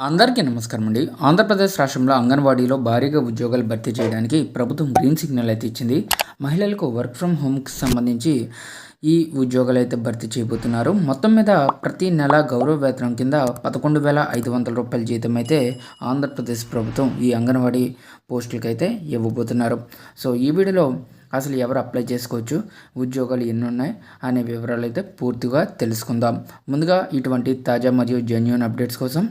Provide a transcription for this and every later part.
అందరికీ నమస్కారం అండి. ఆంధ్రప్రదేశ్ రాష్ట్రంలో అంగన్వాడీలో భారీగా ఉద్యోగాలు భర్తీ చేయడానికి ప్రభుత్వం గ్రీన్ సిగ్నల్ అయితే ఇచ్చింది. మహిళలకు వర్క్ ఫ్రమ్ హోమ్కి సంబంధించి ఈ ఉద్యోగాలు అయితే భర్తీ చేయబోతున్నారు. మొత్తం మీద ప్రతి నెల గౌరవ వేతనం కింద పదకొండు వేల ఐదు వందల రూపాయల జీతం అయితే ఆంధ్రప్రదేశ్ ప్రభుత్వం ఈ అంగన్వాడీ పోస్టులకి అయితే ఇవ్వబోతున్నారు. సో ఈ వీడియోలో అసలు ఎవరు అప్లై చేసుకోవచ్చు? ఉద్యోగాలు ఎన్ని ఉన్నాయి అనే వివరాలు అయితే పూర్తిగా తెలుసుకుందాం. ముందుగా ఇటువంటి తాజా మరియు జెన్యున్ అప్డేట్స్ కోసం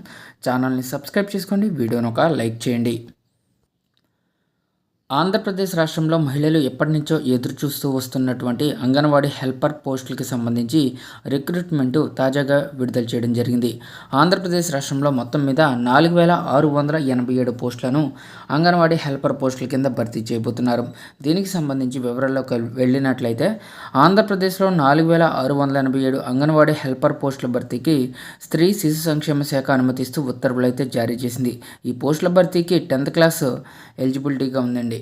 ఛానల్ని సబ్స్క్రైబ్ చేసుకోండి. వీడియోను ఒక లైక్ చేయండి. ఆంధ్రప్రదేశ్ రాష్ట్రంలో మహిళలు ఎప్పటి నుంచో ఎదురు చూస్తూ వస్తున్నటువంటి అంగన్వాడీ హెల్పర్ పోస్టులకి సంబంధించి రిక్రూట్మెంట్ తాజాగా విడుదల చేయడం జరిగింది. ఆంధ్రప్రదేశ్ రాష్ట్రంలో మొత్తం మీద నాలుగు వేల ఆరు వందల ఎనభై ఏడు పోస్టులను అంగన్వాడీ హెల్పర్ పోస్టుల కింద భర్తీ చేయబోతున్నారు. దీనికి సంబంధించి వివరాల్లోకి వెళ్ళినట్లయితే ఆంధ్రప్రదేశ్లో నాలుగు వేల ఆరు వందల ఎనభై ఏడు అంగన్వాడీ హెల్పర్ పోస్టుల భర్తీకి స్త్రీ శిశు సంక్షేమ శాఖ అనుమతిస్తూ ఉత్తర్వులు అయితే జారీ చేసింది. ఈ పోస్టుల భర్తీకి టెన్త్ క్లాస్ ఎలిజిబిలిటీగా ఉందండి.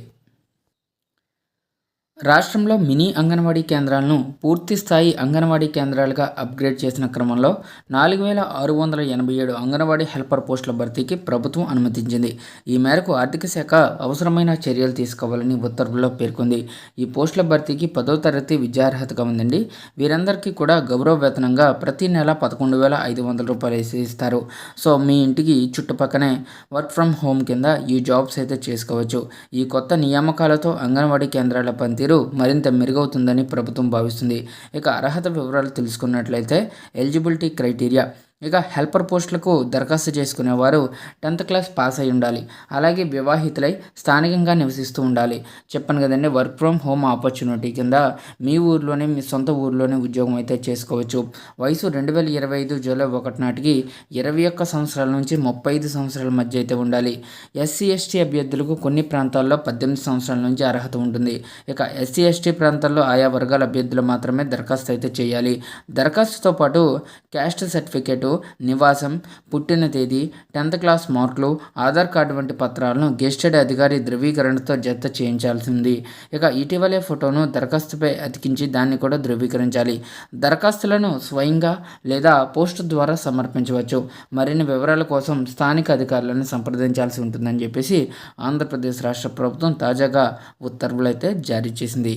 రాష్ట్రంలో మినీ అంగన్వాడీ కేంద్రాలను పూర్తి స్థాయి అంగన్వాడీ కేంద్రాలుగా అప్గ్రేడ్ చేసిన క్రమంలో నాలుగు వేల ఆరు వందల ఎనభై ఏడు అంగన్వాడీ హెల్పర్ పోస్టుల భర్తీకి ప్రభుత్వం అనుమతించింది. ఈ మేరకు ఆర్థిక శాఖ అవసరమైన చర్యలు తీసుకోవాలని ఉత్తర్వుల్లో పేర్కొంది. ఈ పోస్టుల భర్తీకి పదో తరగతి విద్యార్హతగా ఉందండి. వీరందరికీ కూడా గౌరవ వేతనంగా ప్రతి నెల పదకొండు వేల ఐదు వందల రూపాయలు ఇస్తారు. సో మీ ఇంటికి చుట్టుపక్కనే వర్క్ ఫ్రమ్ హోమ్ కింద ఈ జాబ్స్ అయితే చేసుకోవచ్చు. ఈ కొత్త నియామకాలతో అంగన్వాడీ కేంద్రాల పనితీరు తీరు మరింత మెరుగవుతుందని ప్రభుత్వం భావిస్తుంది. ఇక అర్హత వివరాలు తెలుసుకున్నట్లయితే ఎలిజిబిలిటీ క్రైటీరియా ఇక హెల్పర్ పోస్టులకు దరఖాస్తు చేసుకునేవారు టెన్త్ క్లాస్ పాస్ అయి ఉండాలి. అలాగే వివాహితులై స్థానికంగా నివసిస్తూ ఉండాలి. చెప్పాను కదండి వర్క్ ఫ్రమ్ హోమ్ ఆపర్చునిటీ కింద మీ ఊర్లోనే మీ సొంత ఊర్లోనే ఉద్యోగం అయితే చేసుకోవచ్చు. వయసు రెండు వేల ఇరవై ఐదు జూలై ఒకటి నాటికి ఇరవై ఒక్క సంవత్సరాల నుంచి ముప్పై ఐదు సంవత్సరాల మధ్య అయితే ఉండాలి. ఎస్సీ ఎస్టీ అభ్యర్థులకు కొన్ని ప్రాంతాల్లో పద్దెనిమిది సంవత్సరాల నుంచి అర్హత ఉంటుంది. ఇక ఎస్సీ ఎస్టీ ప్రాంతాల్లో ఆయా వర్గాల అభ్యర్థులు మాత్రమే దరఖాస్తు అయితే చేయాలి. దరఖాస్తుతో పాటు క్యాస్ట్ సర్టిఫికేటు నివాసం పుట్టిన తేదీ టెన్త్ క్లాస్ మార్కులు ఆధార్ కార్డు వంటి పత్రాలను గెస్టెడ్ అధికారి ధృవీకరణతో జత చేయించాల్సింది. ఇక ఇటీవలే ఫోటోను దరఖాస్తుపై అతికించి దాన్ని కూడా ధృవీకరించాలి. దరఖాస్తులను స్వయంగా లేదా పోస్ట్ ద్వారా సమర్పించవచ్చు. మరిన్ని వివరాల కోసం స్థానిక అధికారులను సంప్రదించాల్సి ఉంటుందని చెప్పేసి ఆంధ్రప్రదేశ్ రాష్ట్ర ప్రభుత్వం తాజాగా ఉత్తర్వులైతే జారీ చేసింది.